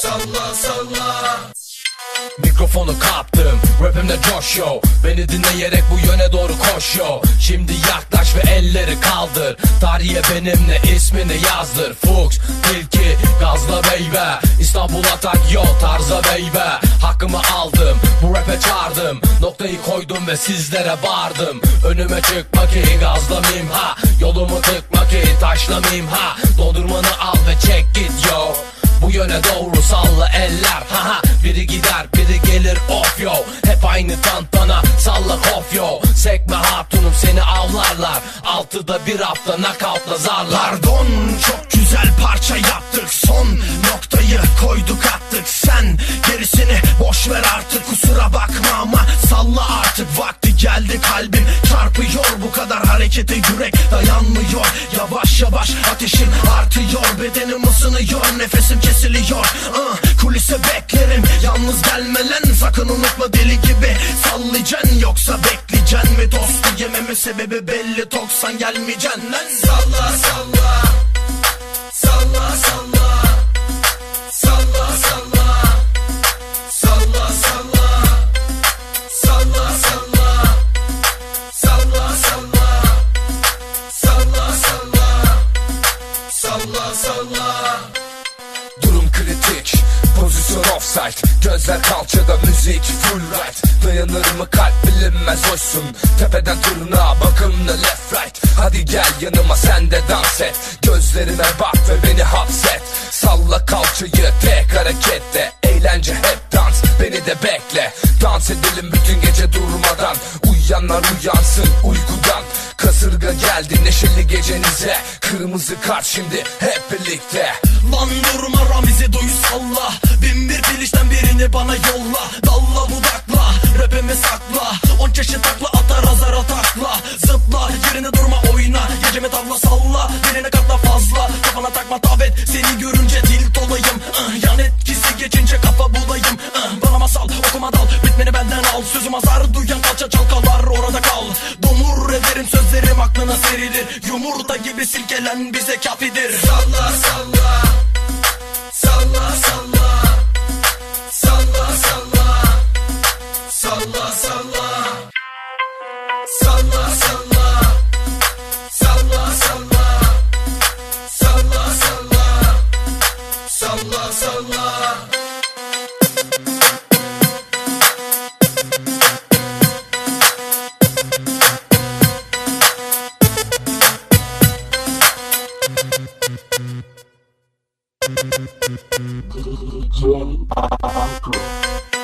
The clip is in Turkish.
salla salla Mikrofonu kaptım Rapimde coş yo Beni dinleyerek bu yöne doğru koş yo Şimdi yaklaş ve elleri kaldır. Tarihe benimle ismini yazdır. Fuchs, Tilki, Gazla Beybe. İstanbul atak yo tarza beybe. Hakkımı aldım bu rap'e çağırdım. Noktayı koydum ve sizlere bağırdım. Önüme çıkma ki gazlamayayım ha. Yolumu tıkma ki taşlamayayım ha. Dondurmanı al ve çek git yo. Bu yöne doğru Aynı tantana. Salla kof yo. Sekme hatunum seni avlarlar. Altıda bir hafta knockoutla zarlar. Pardon çok güzel parça yaptık. Son noktayı koyduk attık. Sen gerisini boş ver artık. Kusura bakma ama salla artık. Vakti geldi kalbim çarpıyor. Bu kadar harekete yürek dayanmıyor. Yavaş yavaş ateşim artıyor. Bedenim ısınıyor nefesim kesiliyor. Ah, Kulise beklerim. Yalnız gelme lan. Sakın unutma deli gibi sallayacaksın Yoksa bekleyeceksin mi? Dostu yememe sebebi belli Toksan gelmeyeceksin. Lan salla Salla. Salla Salla Offside Gözler kalçada müzik full right. Dayanır mı kalp bilinmez oysun Tepeden tırnağa bakımlı left right. Hadi gel yanıma sen de dans et. Gözlerime bak ve beni hapset. Salla kalçayı tek harekette Eğlence hep dans beni de bekle. Dans edelim bütün gece durmadan. Uyuyanlar uyansın uykudan. Kasırga geldi neşeli gecenize. Kırmızı kart şimdi hep birlikte birini bana yolla Dalla budakla rapimi sakla. On çeşit takla atar azara takla Zıpla yerine durma oyna. Gecemi tavla salla birine katla fazla. Kafana takma tavet seni görünce tilt olayım Yan etkisi geçince kafa bulayım. Bana masal okuma dal. Ritmini benden al. Sözüm azar duyan kalça çalkalar orada kal. Domur ederim sözlerim aklına serilir. Yumurta gibi silkelen bize kafidir. Salla salla. Salla salla DJ Agro.